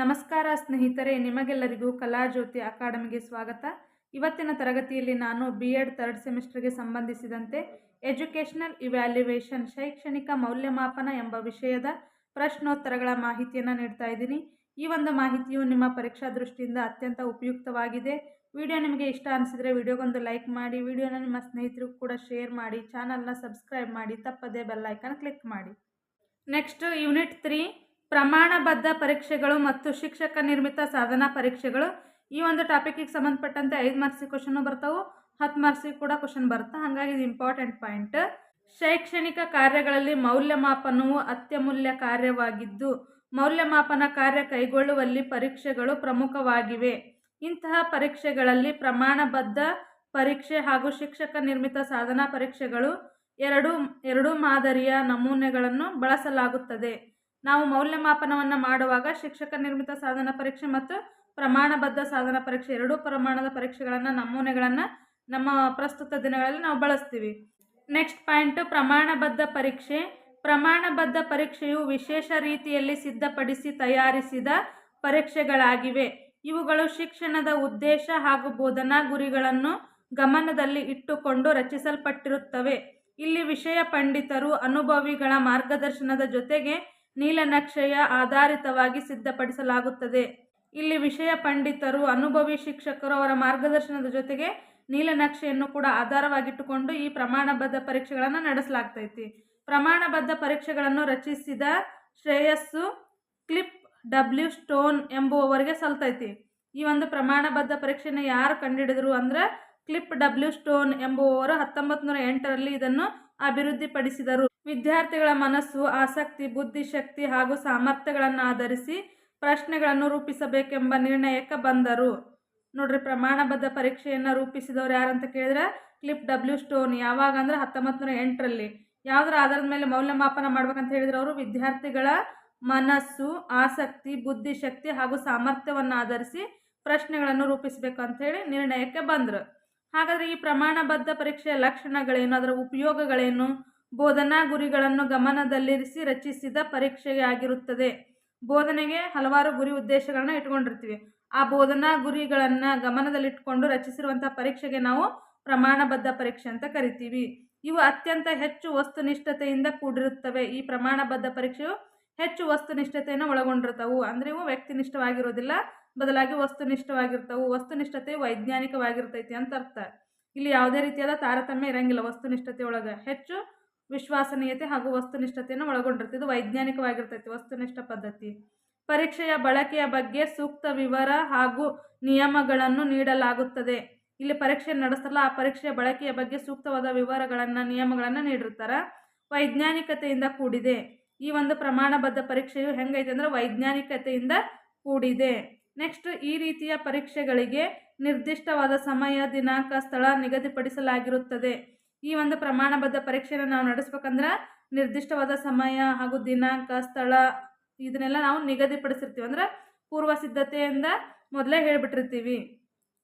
ನಮಸ್ಕಾರ ಸ್ನೇಹಿತರೆ, ನಿಮಗೆಲ್ಲರಿಗೂ ಕಲಾಜ್ಯೋತಿ ಅಕಾಡೆಮಿಗೆ ಸ್ವಾಗತ. ಇವತ್ತಿನ ತರಗತಿಯಲ್ಲಿ ನಾನು ಬಿ ಎಡ್ ಥರ್ಡ್ ಸೆಮಿಸ್ಟರ್ಗೆ ಸಂಬಂಧಿಸಿದಂತೆ ಎಜುಕೇಷನಲ್ ಇವ್ಯಾಲ್ಯುವೇಷನ್ ಶೈಕ್ಷಣಿಕ ಮೌಲ್ಯಮಾಪನ ಎಂಬ ವಿಷಯದ ಪ್ರಶ್ನೋತ್ತರಗಳ ಮಾಹಿತಿಯನ್ನು ನೀಡ್ತಾ ಇದ್ದೀನಿ. ಈ ಒಂದು ಮಾಹಿತಿಯು ನಿಮ್ಮ ಪರೀಕ್ಷಾ ದೃಷ್ಟಿಯಿಂದ ಅತ್ಯಂತ ಉಪಯುಕ್ತವಾಗಿದೆ. ವಿಡಿಯೋ ನಿಮಗೆ ಇಷ್ಟ ಅನಿಸಿದರೆ ವಿಡಿಯೋಗೊಂದು ಲೈಕ್ ಮಾಡಿ, ವಿಡಿಯೋನ ನಿಮ್ಮ ಸ್ನೇಹಿತರಿಗೂ ಕೂಡ ಶೇರ್ ಮಾಡಿ, ಚಾನಲ್ನ ಸಬ್ಸ್ಕ್ರೈಬ್ ಮಾಡಿ, ತಪ್ಪದೇ ಬೆಲ್ಲೈಕನ್ ಕ್ಲಿಕ್ ಮಾಡಿ. ನೆಕ್ಸ್ಟ್ ಯೂನಿಟ್ ತ್ರೀ ಪ್ರಮಾಣಬದ್ಧ ಪರೀಕ್ಷೆಗಳು ಮತ್ತು ಶಿಕ್ಷಕ ನಿರ್ಮಿತ ಸಾಧನಾ ಪರೀಕ್ಷೆಗಳು ಈ ಒಂದು ಟಾಪಿಕ್ಗೆ ಸಂಬಂಧಪಟ್ಟಂತೆ ಐದು ಮಾರ್ಕ್ಸಿಗೆ ಕ್ವಶನ್ ಬರ್ತಾವೆ, ಹತ್ತು ಮಾರ್ಕ್ಸಿಗೆ ಕೂಡ ಕ್ವಶನ್ ಬರುತ್ತೆ. ಹಾಗಾಗಿ ಇದು ಇಂಪಾರ್ಟೆಂಟ್ ಪಾಯಿಂಟ್ ಶೈಕ್ಷಣಿಕ ಕಾರ್ಯಗಳಲ್ಲಿ ಮೌಲ್ಯಮಾಪನವು ಅತ್ಯಮೂಲ್ಯ ಕಾರ್ಯವಾಗಿದ್ದು, ಮೌಲ್ಯಮಾಪನ ಕಾರ್ಯ ಕೈಗೊಳ್ಳುವಲ್ಲಿ ಪರೀಕ್ಷೆಗಳು ಪ್ರಮುಖವಾಗಿವೆ. ಇಂತಹ ಪರೀಕ್ಷೆಗಳಲ್ಲಿ ಪ್ರಮಾಣಬದ್ಧ ಪರೀಕ್ಷೆ ಹಾಗೂ ಶಿಕ್ಷಕ ನಿರ್ಮಿತ ಸಾಧನಾ ಪರೀಕ್ಷೆಗಳು ಎರಡು ಎರಡು ಮಾದರಿಯ ನಮೂನೆಗಳನ್ನು ಬಳಸಲಾಗುತ್ತದೆ. ನಾವು ಮೌಲ್ಯಮಾಪನವನ್ನು ಮಾಡುವಾಗ ಶಿಕ್ಷಕ ನಿರ್ಮಿತ ಸಾಧನ ಪರೀಕ್ಷೆ ಮತ್ತು ಪ್ರಮಾಣಬದ್ಧ ಸಾಧನ ಪರೀಕ್ಷೆ, ಎರಡೂ ಪ್ರಮಾಣದ ಪರೀಕ್ಷೆಗಳನ್ನು, ನಮೂನೆಗಳನ್ನು ನಮ್ಮ ಪ್ರಸ್ತುತ ದಿನಗಳಲ್ಲಿ ನಾವು ಬಳಸ್ತೀವಿ. ನೆಕ್ಸ್ಟ್ ಪಾಯಿಂಟು, ಪ್ರಮಾಣಬದ್ಧ ಪರೀಕ್ಷೆ. ಪ್ರಮಾಣಬದ್ಧ ಪರೀಕ್ಷೆಯು ವಿಶೇಷ ರೀತಿಯಲ್ಲಿ ಸಿದ್ಧಪಡಿಸಿ ತಯಾರಿಸಿದ ಪರೀಕ್ಷೆಗಳಾಗಿವೆ. ಇವುಗಳು ಶಿಕ್ಷಣದ ಉದ್ದೇಶ ಹಾಗೂ ಬೋಧನಾ ಗುರಿಗಳನ್ನು ಗಮನದಲ್ಲಿ ಇಟ್ಟುಕೊಂಡು ರಚಿಸಲ್ಪಟ್ಟಿರುತ್ತವೆ. ಇಲ್ಲಿ ವಿಷಯ ಪಂಡಿತರು, ಅನುಭವಿಗಳ ಮಾರ್ಗದರ್ಶನದ ಜೊತೆಗೆ ನೀಲನಕ್ಷೆಯ ಆಧಾರಿತವಾಗಿ ಸಿದ್ಧಪಡಿಸಲಾಗುತ್ತದೆ. ಇಲ್ಲಿ ವಿಷಯ ಪಂಡಿತರು, ಅನುಭವಿ ಶಿಕ್ಷಕರು ಅವರ ಮಾರ್ಗದರ್ಶನದ ಜೊತೆಗೆ ನೀಲನಕ್ಷೆಯನ್ನು ಕೂಡ ಆಧಾರವಾಗಿಟ್ಟುಕೊಂಡು ಈ ಪ್ರಮಾಣಬದ್ಧ ಪರೀಕ್ಷೆಗಳನ್ನು ನಡೆಸಲಾಗ್ತೈತಿ. ಪ್ರಮಾಣಬದ್ಧ ಪರೀಕ್ಷೆಗಳನ್ನು ರಚಿಸಿದ ಶ್ರೇಯಸ್ಸು ಕ್ಲಿಪ್ ಡಬ್ಲ್ಯೂ ಸ್ಟೋನ್ ಎಂಬುವವರಿಗೆ ಸಲ್ತೈತಿ. ಈ ಒಂದು ಪ್ರಮಾಣಬದ್ಧ ಪರೀಕ್ಷೆನ ಯಾರು ಕಂಡುಹಿಡಿದ್ರು ಅಂದ್ರೆ ಕ್ಲಿಪ್ ಡಬ್ಲ್ಯೂ ಸ್ಟೋನ್ ಎಂಬುವವರು ಹತ್ತೊಂಬತ್ತು ನೂರ ಎಂಟರಲ್ಲಿ ಇದನ್ನು ಅಭಿವೃದ್ಧಿಪಡಿಸಿದರು. ವಿದ್ಯಾರ್ಥಿಗಳ ಮನಸ್ಸು, ಆಸಕ್ತಿ ಬುದ್ಧಿಶಕ್ತಿ ಹಾಗೂ ಸಾಮರ್ಥ್ಯಗಳನ್ನು ಆಧರಿಸಿ ಪ್ರಶ್ನೆಗಳನ್ನು ರೂಪಿಸಬೇಕೆಂಬ ನಿರ್ಣಯಕ್ಕೆ ಬಂದರು. ನೋಡ್ರಿ, ಪ್ರಮಾಣಬದ್ಧ ಪರೀಕ್ಷೆಯನ್ನು ರೂಪಿಸಿದವರು ಯಾರಂತ ಕೇಳಿದ್ರೆ ಕ್ಲಿಪ್ ಡಬ್ಲ್ಯೂ ಸ್ಟೋನ್, ಯಾವಾಗ ಅಂದ್ರೆ ಹತ್ತೊಂಬತ್ತು ನೂರ ಎಂಟರಲ್ಲಿ. ಯಾವುದರ ಆಧಾರದ ಮೇಲೆ ಮೌಲ್ಯಮಾಪನ ಮಾಡ್ಬೇಕಂತ ಹೇಳಿದ್ರೆ ಅವರು ವಿದ್ಯಾರ್ಥಿಗಳ ಮನಸ್ಸು, ಆಸಕ್ತಿ ಬುದ್ಧಿಶಕ್ತಿ ಹಾಗೂ ಸಾಮರ್ಥ್ಯವನ್ನು ಆಧರಿಸಿ ಪ್ರಶ್ನೆಗಳನ್ನು ರೂಪಿಸಬೇಕು ಅಂತ ಹೇಳಿ ನಿರ್ಣಯಕ್ಕೆ ಬಂದರು. ಹಾಗಾದರೆ ಈ ಪ್ರಮಾಣಬದ್ಧ ಪರೀಕ್ಷೆಯ ಲಕ್ಷಣಗಳೇನು, ಅದರ ಉಪಯೋಗಗಳೇನು? ಬೋಧನಾ ಗುರಿಗಳನ್ನು ಗಮನದಲ್ಲಿರಿಸಿ ರಚಿಸಿದ ಪರೀಕ್ಷೆಯಾಗಿರುತ್ತದೆ. ಬೋಧನೆಗೆ ಹಲವಾರು ಗುರಿ ಉದ್ದೇಶಗಳನ್ನ ಇಟ್ಕೊಂಡಿರ್ತೀವಿ ಆ ಬೋಧನಾ ಗುರಿಗಳನ್ನು ಗಮನದಲ್ಲಿಟ್ಕೊಂಡು ರಚಿಸಿರುವಂಥ ಪರೀಕ್ಷೆಗೆ ನಾವು ಪ್ರಮಾಣಬದ್ಧ ಪರೀಕ್ಷೆ ಅಂತ ಕರಿತೀವಿ. ಇವು ಅತ್ಯಂತ ಹೆಚ್ಚು ವಸ್ತುನಿಷ್ಠತೆಯಿಂದ ಕೂಡಿರುತ್ತವೆ. ಈ ಪ್ರಮಾಣಬದ್ಧ ಪರೀಕ್ಷೆಯು ಹೆಚ್ಚು ವಸ್ತುನಿಷ್ಠತೆಯನ್ನು ಒಳಗೊಂಡಿರ್ತವು. ಅಂದರೆ ಇವು ವ್ಯಕ್ತಿನಿಷ್ಠವಾಗಿರೋದಿಲ್ಲ ಬದಲಾಗಿ ವಸ್ತುನಿಷ್ಠವಾಗಿರ್ತವು. ವಸ್ತುನಿಷ್ಠತೆ ವೈಜ್ಞಾನಿಕವಾಗಿರ್ತೈತಿ ಅಂತ ಅರ್ಥ. ಇಲ್ಲಿ ಯಾವುದೇ ರೀತಿಯಾದ ತಾರತಮ್ಯ ಇರಂಗಿಲ್ಲ ವಸ್ತುನಿಷ್ಠತೆ ಒಳಗೆ. ಹೆಚ್ಚು ವಿಶ್ವಾಸನೀಯತೆ ಹಾಗೂ ವಸ್ತುನಿಷ್ಠತೆಯನ್ನು ಒಳಗೊಂಡಿರ್ತದೆ ವೈಜ್ಞಾನಿಕವಾಗಿರ್ತೈತಿ, ವಸ್ತುನಿಷ್ಠ ಪದ್ಧತಿ. ಪರೀಕ್ಷೆಯ ಬಳಕೆಯ ಬಗ್ಗೆ ಸೂಕ್ತ ವಿವರ ಹಾಗೂ ನಿಯಮಗಳನ್ನು ನೀಡಲಾಗುತ್ತದೆ. ಇಲ್ಲಿ ಪರೀಕ್ಷೆ ನಡೆಸಲ್ಲ, ಆ ಪರೀಕ್ಷೆಯ ಬಳಕೆಯ ಬಗ್ಗೆ ಸೂಕ್ತವಾದ ವಿವರಗಳನ್ನು, ನಿಯಮಗಳನ್ನು ನೀಡಿರ್ತಾರೆ. ವೈಜ್ಞಾನಿಕತೆಯಿಂದ ಕೂಡಿದೆ. ಈ ಒಂದು ಪ್ರಮಾಣಬದ್ಧ ಪರೀಕ್ಷೆಯು ಹೆಂಗೈತೆ ಅಂದರೆ ವೈಜ್ಞಾನಿಕತೆಯಿಂದ ಕೂಡಿದೆ. ನೆಕ್ಸ್ಟ್, ಈ ರೀತಿಯ ಪರೀಕ್ಷೆಗಳಿಗೆ ನಿರ್ದಿಷ್ಟವಾದ ಸಮಯ, ದಿನಾಂಕ, ಸ್ಥಳ ನಿಗದಿಪಡಿಸಲಾಗಿರುತ್ತದೆ. ಈ ಒಂದು ಪ್ರಮಾಣಬದ್ಧ ಪರೀಕ್ಷೆಯನ್ನು ನಾವು ನಡೆಸ್ಬೇಕಂದ್ರೆ ನಿರ್ದಿಷ್ಟವಾದ ಸಮಯ ಹಾಗೂ ದಿನಾಂಕ, ಸ್ಥಳ ಇದನ್ನೆಲ್ಲ ನಾವು ನಿಗದಿಪಡಿಸಿರ್ತೀವಿ. ಅಂದ್ರೆ ಪೂರ್ವ ಸಿದ್ಧತೆಯಿಂದ ಮೊದಲೇ ಹೇಳಿಬಿಟ್ಟಿರ್ತೀವಿ.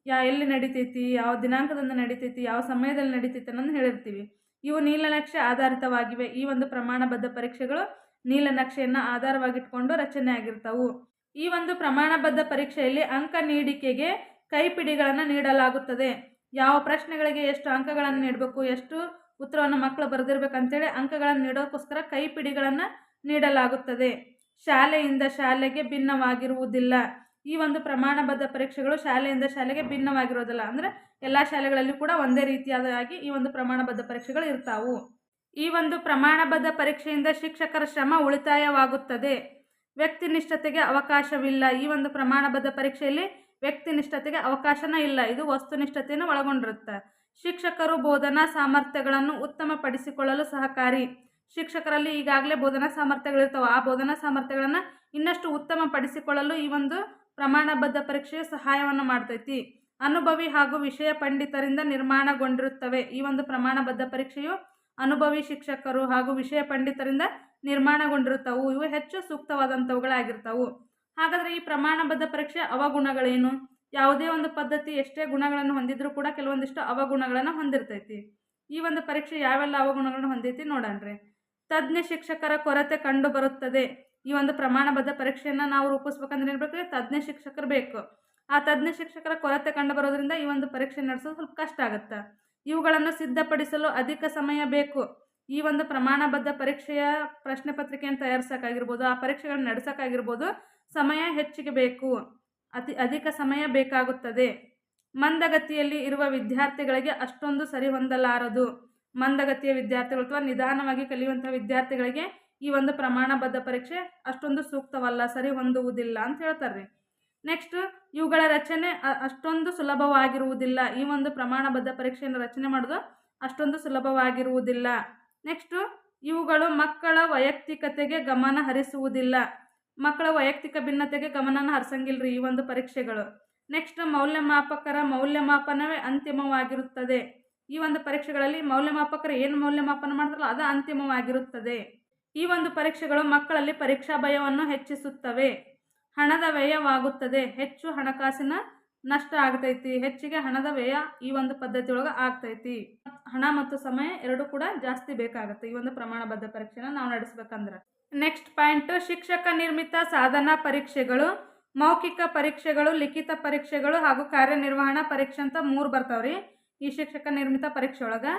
ಯಾ, ಎಲ್ಲಿ ನಡಿತೈತಿ, ಯಾವ ದಿನಾಂಕದಿಂದ ನಡಿತೈತಿ, ಯಾವ ಸಮಯದಲ್ಲಿ ನಡಿತೈತಿ ಅನ್ನೋದು ಹೇಳಿರ್ತೀವಿ. ಇವು ನೀಲನಕ್ಷೆ ಆಧಾರಿತವಾಗಿವೆ. ಈ ಒಂದು ಪ್ರಮಾಣಬದ್ಧ ಪರೀಕ್ಷೆಗಳು ನೀಲನಕ್ಷೆಯನ್ನು ಆಧಾರವಾಗಿಟ್ಕೊಂಡು ರಚನೆ ಆಗಿರ್ತವು. ಈ ಒಂದು ಪ್ರಮಾಣಬದ್ಧ ಪರೀಕ್ಷೆಯಲ್ಲಿ ಅಂಕ ನೀಡಿಕೆಗೆ ಕೈಪಿಡಿಗಳನ್ನು ನೀಡಲಾಗುತ್ತದೆ. ಯಾವ ಪ್ರಶ್ನೆಗಳಿಗೆ ಎಷ್ಟು ಅಂಕಗಳನ್ನು ನೀಡಬೇಕು, ಎಷ್ಟು ಉತ್ತರವನ್ನು ಮಕ್ಕಳು ಬರೆದಿರ್ಬೇಕಂತೇಳಿ ಅಂಕಗಳನ್ನು ನೀಡೋಕ್ಕೋಸ್ಕರ ಕೈಪಿಡಿಗಳನ್ನು ನೀಡಲಾಗುತ್ತದೆ. ಶಾಲೆಯಿಂದ ಶಾಲೆಗೆ ಭಿನ್ನವಾಗಿರುವುದಿಲ್ಲ. ಈ ಒಂದು ಪ್ರಮಾಣಬದ್ಧ ಪರೀಕ್ಷೆಗಳು ಶಾಲೆಯಿಂದ ಶಾಲೆಗೆ ಭಿನ್ನವಾಗಿರೋದಿಲ್ಲ ಅಂದರೆ ಎಲ್ಲ ಶಾಲೆಗಳಲ್ಲಿ ಕೂಡ ಒಂದೇ ರೀತಿಯಾದಾಗಿ ಈ ಒಂದು ಪ್ರಮಾಣಬದ್ಧ ಪರೀಕ್ಷೆಗಳು ಇರ್ತಾವು. ಈ ಒಂದು ಪ್ರಮಾಣಬದ್ಧ ಪರೀಕ್ಷೆಯಿಂದ ಶಿಕ್ಷಕರ ಶ್ರಮ ಉಳಿತಾಯವಾಗುತ್ತದೆ. ವ್ಯಕ್ತಿನಿಷ್ಠತೆಗೆ ಅವಕಾಶವಿಲ್ಲ. ಈ ಒಂದು ಪ್ರಮಾಣಬದ್ಧ ಪರೀಕ್ಷೆಯಲ್ಲಿ ವ್ಯಕ್ತಿನಿಷ್ಠತೆಗೆ ಅವಕಾಶನ ಇಲ್ಲ. ಇದು ವಸ್ತುನಿಷ್ಠತೆಯನ್ನು ಒಳಗೊಂಡಿರುತ್ತೆ. ಶಿಕ್ಷಕರು ಬೋಧನಾ ಸಾಮರ್ಥ್ಯಗಳನ್ನು ಉತ್ತಮಪಡಿಸಿಕೊಳ್ಳಲು ಸಹಕಾರಿ. ಶಿಕ್ಷಕರಲ್ಲಿ ಈಗಾಗಲೇ ಬೋಧನಾ ಸಾಮರ್ಥ್ಯಗಳಿರ್ತವೆ. ಆ ಬೋಧನಾ ಸಾಮರ್ಥ್ಯಗಳನ್ನು ಇನ್ನಷ್ಟು ಉತ್ತಮಪಡಿಸಿಕೊಳ್ಳಲು ಈ ಒಂದು ಪ್ರಮಾಣಬದ್ಧ ಪರೀಕ್ಷೆಯು ಸಹಾಯವನ್ನು ಮಾಡ್ತೈತಿ. ಅನುಭವಿ ಹಾಗೂ ವಿಷಯ ಪಂಡಿತರಿಂದ ನಿರ್ಮಾಣಗೊಂಡಿರುತ್ತವೆ. ಈ ಒಂದು ಪ್ರಮಾಣಬದ್ಧ ಪರೀಕ್ಷೆಯು ಅನುಭವಿ ಶಿಕ್ಷಕರು ಹಾಗೂ ವಿಷಯ ಪಂಡಿತರಿಂದ ನಿರ್ಮಾಣಗೊಂಡಿರುತ್ತವು. ಇವು ಹೆಚ್ಚು ಸೂಕ್ತವಾದಂಥವುಗಳಾಗಿರ್ತವು. ಹಾಗಾದರೆ ಈ ಪ್ರಮಾಣಬದ್ಧ ಪರೀಕ್ಷೆ ಅವಗುಣಗಳೇನು? ಯಾವುದೇ ಒಂದು ಪದ್ಧತಿ ಎಷ್ಟೇ ಗುಣಗಳನ್ನು ಹೊಂದಿದ್ರೂ ಕೂಡ ಕೆಲವೊಂದಿಷ್ಟು ಅವಗುಣಗಳನ್ನು ಹೊಂದಿರ್ತೈತಿ. ಈ ಒಂದು ಪರೀಕ್ಷೆ ಯಾವೆಲ್ಲ ಅವಗುಣಗಳನ್ನು ಹೊಂದೈತಿ ನೋಡಣ್ರಿ ತಜ್ಞ ಶಿಕ್ಷಕರ ಕೊರತೆ ಕಂಡುಬರುತ್ತದೆ. ಈ ಒಂದು ಪ್ರಮಾಣಬದ್ಧ ಪರೀಕ್ಷೆಯನ್ನು ನಾವು ರೂಪಿಸ್ಬೇಕಂದ್ರೆ ಏನ್ಬೇಕು ತಜ್ಞ ಶಿಕ್ಷಕರು ಬೇಕು. ಆ ತಜ್ಞ ಶಿಕ್ಷಕರ ಕೊರತೆ ಕಂಡು ಬರೋದ್ರಿಂದ ಈ ಒಂದು ಪರೀಕ್ಷೆ ನಡೆಸೋದು ಸ್ವಲ್ಪ ಕಷ್ಟ ಆಗುತ್ತೆ. ಇವುಗಳನ್ನು ಸಿದ್ಧಪಡಿಸಲು ಅಧಿಕ ಸಮಯ ಬೇಕು. ಈ ಒಂದು ಪ್ರಮಾಣಬದ್ಧ ಪರೀಕ್ಷೆಯ ಪ್ರಶ್ನೆ ಪತ್ರಿಕೆಯನ್ನು ತಯಾರಿಸೋಕ್ಕಾಗಿರ್ಬೋದು, ಆ ಪರೀಕ್ಷೆಗಳನ್ನ ನಡೆಸೋಕ್ಕಾಗಿರ್ಬೋದು ಸಮಯ ಹೆಚ್ಚಿಗೆ ಬೇಕು. ಅತಿ ಅಧಿಕ ಸಮಯ ಬೇಕಾಗುತ್ತದೆ. ಮಂದಗತಿಯಲ್ಲಿ ಇರುವ ವಿದ್ಯಾರ್ಥಿಗಳಿಗೆ ಅಷ್ಟೊಂದು ಸರಿ ಹೊಂದಲಾರದು. ಮಂದಗತಿಯ ವಿದ್ಯಾರ್ಥಿಗಳು ಅಥವಾ ನಿಧಾನವಾಗಿ ಕಲಿಯುವಂಥ ವಿದ್ಯಾರ್ಥಿಗಳಿಗೆ ಈ ಒಂದು ಪ್ರಮಾಣಬದ್ಧ ಪರೀಕ್ಷೆ ಅಷ್ಟೊಂದು ಸೂಕ್ತವಲ್ಲ, ಸರಿ ಹೊಂದುವುದಿಲ್ಲ ಅಂತ ಹೇಳ್ತಾರೆ ನೆಕ್ಸ್ಟ್ ಇವುಗಳ ರಚನೆ ಅಷ್ಟೊಂದು ಸುಲಭವಾಗಿರುವುದಿಲ್ಲ. ಈ ಒಂದು ಪ್ರಮಾಣಬದ್ಧ ಪರೀಕ್ಷೆಯನ್ನು ರಚನೆ ಮಾಡೋದು ಅಷ್ಟೊಂದು ಸುಲಭವಾಗಿರುವುದಿಲ್ಲ. ನೆಕ್ಸ್ಟು ಇವುಗಳು ಮಕ್ಕಳ ವೈಯಕ್ತಿಕತೆಗೆ ಗಮನ ಹರಿಸುವುದಿಲ್ಲ. ಮಕ್ಕಳ ವೈಯಕ್ತಿಕ ಭಿನ್ನತೆಗೆ ಗಮನನ ಹರಿಸಂಗಿಲ್ಲ ಈ ಒಂದು ಪರೀಕ್ಷೆಗಳು. ನೆಕ್ಸ್ಟ್ ಮೌಲ್ಯಮಾಪಕರ ಮೌಲ್ಯಮಾಪನವೇ ಅಂತಿಮವಾಗಿರುತ್ತದೆ. ಈ ಒಂದು ಪರೀಕ್ಷೆಗಳಲ್ಲಿ ಮೌಲ್ಯಮಾಪಕರು ಏನು ಮೌಲ್ಯಮಾಪನ ಮಾಡ್ತಾರಲ್ಲ, ಅದು ಅಂತಿಮವಾಗಿರುತ್ತದೆ. ಈ ಒಂದು ಪರೀಕ್ಷೆಗಳು ಮಕ್ಕಳಲ್ಲಿ ಪರೀಕ್ಷಾ ಭಯವನ್ನು ಹೆಚ್ಚಿಸುತ್ತವೆ. ಹಣದ ವ್ಯಯವಾಗುತ್ತದೆ. ಹೆಚ್ಚು ಹಣಕಾಸಿನ ನಷ್ಟ ಆಗ್ತೈತಿ. ಹೆಚ್ಚಿಗೆ ಹಣದ ವ್ಯಯ ಈ ಒಂದು ಪದ್ಧತಿಯೊಳಗೆ ಆಗ್ತೈತಿ. ಹಣ ಮತ್ತು ಸಮಯ ಎರಡು ಕೂಡ ಜಾಸ್ತಿ ಬೇಕಾಗುತ್ತೆ. ಈ ಒಂದು ಪ್ರಮಾಣಬದ್ಧ ಪರೀಕ್ಷೆನ ನಾವು ನಡೆಸ್ಬೇಕಂದ್ರೆ. ನೆಕ್ಸ್ಟ್ ಪಾಯಿಂಟ್, ಶಿಕ್ಷಕ ನಿರ್ಮಿತ ಸಾಧನಾ ಪರೀಕ್ಷೆಗಳು, ಮೌಖಿಕ ಪರೀಕ್ಷೆಗಳು, ಲಿಖಿತ ಪರೀಕ್ಷೆಗಳು ಹಾಗೂ ಕಾರ್ಯನಿರ್ವಹಣಾ ಪರೀಕ್ಷೆ ಅಂತ ಮೂರು ಬರ್ತಾವ್ರಿ ಈ ಶಿಕ್ಷಕ ನಿರ್ಮಿತ ಪರೀಕ್ಷೆ ಒಳಗೆ.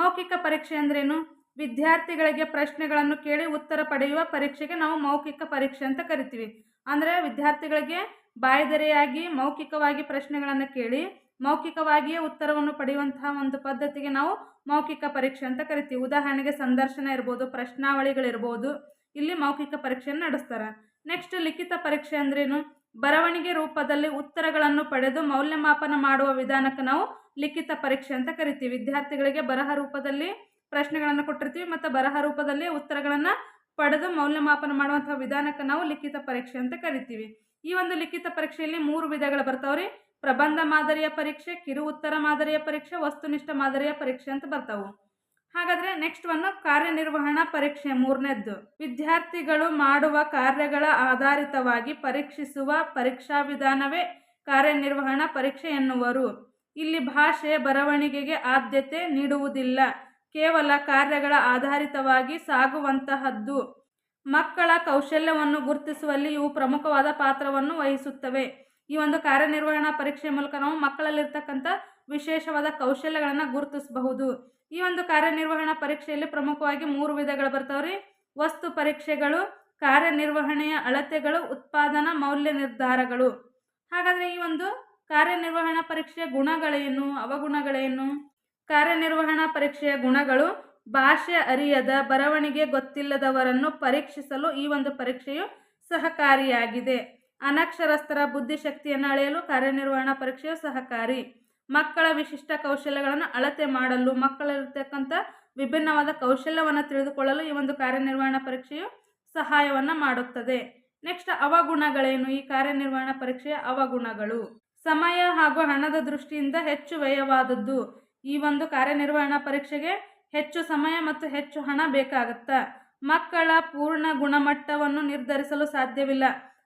ಮೌಖಿಕ ಪರೀಕ್ಷೆ ಅಂದ್ರೇನು? ವಿದ್ಯಾರ್ಥಿಗಳಿಗೆ ಪ್ರಶ್ನೆಗಳನ್ನು ಕೇಳಿ ಉತ್ತರ ಪಡೆಯುವ ಪರೀಕ್ಷೆಗೆ ನಾವು ಮೌಖಿಕ ಪರೀಕ್ಷೆ ಅಂತ ಕರಿತೀವಿ. ಅಂದರೆ ವಿದ್ಯಾರ್ಥಿಗಳಿಗೆ ಬಾಯ್ದರೆಯಾಗಿ ಮೌಖಿಕವಾಗಿ ಪ್ರಶ್ನೆಗಳನ್ನು ಕೇಳಿ ಮೌಖಿಕವಾಗಿಯೇ ಉತ್ತರವನ್ನು ಪಡೆಯುವಂತಹ ಒಂದು ಪದ್ಧತಿಗೆ ನಾವು ಮೌಖಿಕ ಪರೀಕ್ಷೆ ಅಂತ ಕರಿತೀವಿ. ಉದಾಹರಣೆಗೆ ಸಂದರ್ಶನ ಇರ್ಬೋದು, ಪ್ರಶ್ನಾವಳಿಗಳಿರ್ಬೋದು ಇಲ್ಲಿ ಮೌಖಿಕ ಪರೀಕ್ಷೆಯನ್ನು ನಡೆಸ್ತಾರೆ. ನೆಕ್ಸ್ಟ್ ಲಿಖಿತ ಪರೀಕ್ಷೆ ಅಂದ್ರೇನು? ಬರವಣಿಗೆ ರೂಪದಲ್ಲಿ ಉತ್ತರಗಳನ್ನು ಪಡೆದು ಮೌಲ್ಯಮಾಪನ ಮಾಡುವ ವಿಧಾನಕ್ಕೆ ನಾವು ಲಿಖಿತ ಪರೀಕ್ಷೆ ಅಂತ ಕರಿತೀವಿ. ವಿದ್ಯಾರ್ಥಿಗಳಿಗೆ ಬರಹ ರೂಪದಲ್ಲಿ ಪ್ರಶ್ನೆಗಳನ್ನು ಕೊಟ್ಟಿರ್ತೀವಿ ಮತ್ತು ಬರಹ ರೂಪದಲ್ಲಿ ಉತ್ತರಗಳನ್ನು ಪಡೆದು ಮೌಲ್ಯಮಾಪನ ಮಾಡುವಂತಹ ವಿಧಾನಕ್ಕೆ ನಾವು ಲಿಖಿತ ಪರೀಕ್ಷೆ ಅಂತ ಕರಿತೀವಿ. ಈ ಒಂದು ಲಿಖಿತ ಪರೀಕ್ಷೆಯಲ್ಲಿ ಮೂರು ವಿಧಗಳು ಬರ್ತಾವ್ರಿ. ಪ್ರಬಂಧ ಮಾದರಿಯ ಪರೀಕ್ಷೆ ಕಿರು ಉತ್ತರ ಮಾದರಿಯ ಪರೀಕ್ಷೆ, ವಸ್ತುನಿಷ್ಠ ಮಾದರಿಯ ಪರೀಕ್ಷೆ ಅಂತ ಬರ್ತಾವು. ಹಾಗಾದ್ರೆ ನೆಕ್ಸ್ಟ್ ಒಂದು ಕಾರ್ಯನಿರ್ವಹಣಾ ಪರೀಕ್ಷೆ ಮೂರನೇದ್ದು. ವಿದ್ಯಾರ್ಥಿಗಳು ಮಾಡುವ ಕಾರ್ಯಗಳ ಆಧಾರಿತವಾಗಿ ಪರೀಕ್ಷಿಸುವ ಪರೀಕ್ಷಾ ವಿಧಾನವೇ ಕಾರ್ಯನಿರ್ವಹಣಾ ಪರೀಕ್ಷೆ ಎನ್ನುವರು. ಇಲ್ಲಿ ಭಾಷೆ ಬರವಣಿಗೆಗೆ ಆದ್ಯತೆ ನೀಡುವುದಿಲ್ಲ. ಕೇವಲ ಕಾರ್ಯಗಳ ಆಧಾರಿತವಾಗಿ ಸಾಗುವಂತಹದ್ದು. ಮಕ್ಕಳ ಕೌಶಲ್ಯವನ್ನು ಗುರುತಿಸುವಲ್ಲಿ ಇವು ಪ್ರಮುಖವಾದ ಪಾತ್ರವನ್ನು ವಹಿಸುತ್ತವೆ. ಈ ಒಂದು ಕಾರ್ಯನಿರ್ವಹಣಾ ಪರೀಕ್ಷೆ ಮೂಲಕ ನಾವು ಮಕ್ಕಳಲ್ಲಿರ್ತಕ್ಕಂಥ ವಿಶೇಷವಾದ ಕೌಶಲ್ಯಗಳನ್ನು ಗುರುತಿಸಬಹುದು. ಈ ಒಂದು ಕಾರ್ಯನಿರ್ವಹಣಾ ಪರೀಕ್ಷೆಯಲ್ಲಿ ಪ್ರಮುಖವಾಗಿ ಮೂರು ವಿಧಗಳು ಬರ್ತಾವ್ರಿ. ವಸ್ತು ಪರೀಕ್ಷೆಗಳು, ಕಾರ್ಯನಿರ್ವಹಣೆಯ ಅಳತೆಗಳು, ಉತ್ಪಾದನಾ ಮೌಲ್ಯ ನಿರ್ಧಾರಗಳು. ಹಾಗಾದರೆ ಈ ಒಂದು ಕಾರ್ಯನಿರ್ವಹಣಾ ಪರೀಕ್ಷೆಯ ಗುಣಗಳೇನು, ಅವಗುಣಗಳೇನು? ಕಾರ್ಯನಿರ್ವಹಣಾ ಪರೀಕ್ಷೆಯ ಗುಣಗಳು ಭಾಷೆ ಅರಿಯದ, ಬರವಣಿಗೆ ಗೊತ್ತಿಲ್ಲದವರನ್ನು ಪರೀಕ್ಷಿಸಲು ಈ ಒಂದು ಪರೀಕ್ಷೆಯು ಸಹಕಾರಿಯಾಗಿದೆ. ಅನಕ್ಷರಸ್ಥರ ಬುದ್ಧಿಶಕ್ತಿಯನ್ನು ಅಳೆಯಲು ಕಾರ್ಯನಿರ್ವಹಣಾ ಪರೀಕ್ಷೆಯು ಸಹಕಾರಿ. ಮಕ್ಕಳ ವಿಶಿಷ್ಟ ಕೌಶಲ್ಯಗಳನ್ನು ಅಳತೆ ಮಾಡಲು ಮಕ್ಕಳಲ್ಲಿರ್ತಕ್ಕಂಥ ವಿಭಿನ್ನವಾದ ಕೌಶಲ್ಯವನ್ನು ತಿಳಿದುಕೊಳ್ಳಲು ಈ ಒಂದು ಕಾರ್ಯನಿರ್ವಹಣಾ ಪರೀಕ್ಷೆಯು ಸಹಾಯವನ್ನು ಮಾಡುತ್ತದೆ. ನೆಕ್ಸ್ಟ್, ಅವಗುಣಗಳೇನು? ಈ ಕಾರ್ಯನಿರ್ವಹಣಾ ಪರೀಕ್ಷೆಯ ಅವಗುಣಗಳು. ಸಮಯ ಹಾಗೂ ಹಣದ ದೃಷ್ಟಿಯಿಂದ ಹೆಚ್ಚು ವ್ಯಯವಾದದ್ದು. ಈ ಒಂದು ಕಾರ್ಯನಿರ್ವಹಣಾ ಪರೀಕ್ಷೆಗೆ ಹೆಚ್ಚು ಸಮಯ ಮತ್ತು ಹೆಚ್ಚು ಹಣ ಬೇಕಾಗುತ್ತಾ? ಮಕ್ಕಳ ಪೂರ್ಣ ಗುಣಮಟ್ಟವನ್ನು ನಿರ್ಧರಿಸಲು ಸಾಧ್ಯವಿಲ್ಲ.